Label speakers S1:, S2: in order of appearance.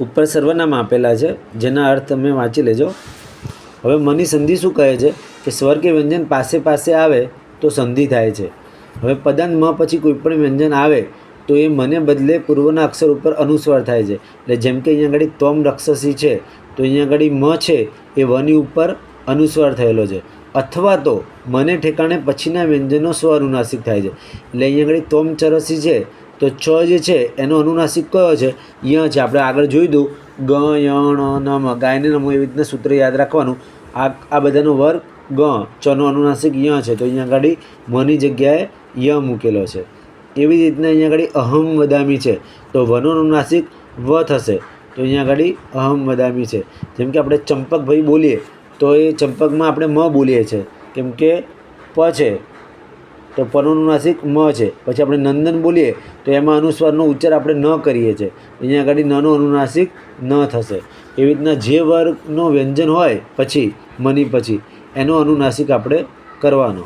S1: ઉપર સર્વનામ આપેલા છે, જેના અર્થ તમે વાંચી લેજો. હવે મની સંધિ શું કહે છે? કે સ્વર કે વ્યંજન પાસે પાસે આવે તો સંધિ થાય છે. હવે પદાંત મ પછી કોઈ પણ વ્યંજન આવે તો એ મને બદલે પૂર્વના અક્ષર ઉપર અનુસ્વાર થાય છે. એટલે જેમ કે અહીંયા આગળ તોમ રક્ષસી છે, તો અહીંયા આગળ મ છે, એ વની ઉપર અનુસ્વાર થયેલો છે. અથવા તો મને ઠેકાણે પછીના વ્યંજનો સ્વ અનુનાસિક થાય છે. એટલે અહીંયા આગળ તોમ ચરસી છે તો છ જે છે, એનો અનુનાસિક કયો છે? ય છે, આપણે આગળ જોઈ દઉં ગ યણ નમ ગાયને નમો એવી રીતના સૂત્ર યાદ રાખવાનું. આ આ બધાનો વર્ગ ગ. ચનો અનુનાસિક ય છે, તો અહીંયા આગળ મની જગ્યાએ ય મૂકેલો છે. એવી રીતના અહીંયા આગળ અહમ વદામી છે, તો વનો અનુનાસિક વ થશે. તો અહીંયા આગળ અહમ વદામી છે. જેમ કે આપણે ચંપકભાઈ બોલીએ, તો એ ચંપકમાં આપણે મ બોલીએ છીએ. કેમ કે પ છે. તો પનો અનુનાસિક મ છે. પછી આપણે નંદન બોલીએ તો એમાં અનુસ્વારનો ઉચ્ચાર આપણે ન કરીએ છીએ. અહીંયા આગળ નનો અનુનાસિક ન થશે. એવી રીતના જે વર્ગનો વ્યંજન હોય પછી, મની પછી, એનો અનુનાસિક આપણે કરવાનો.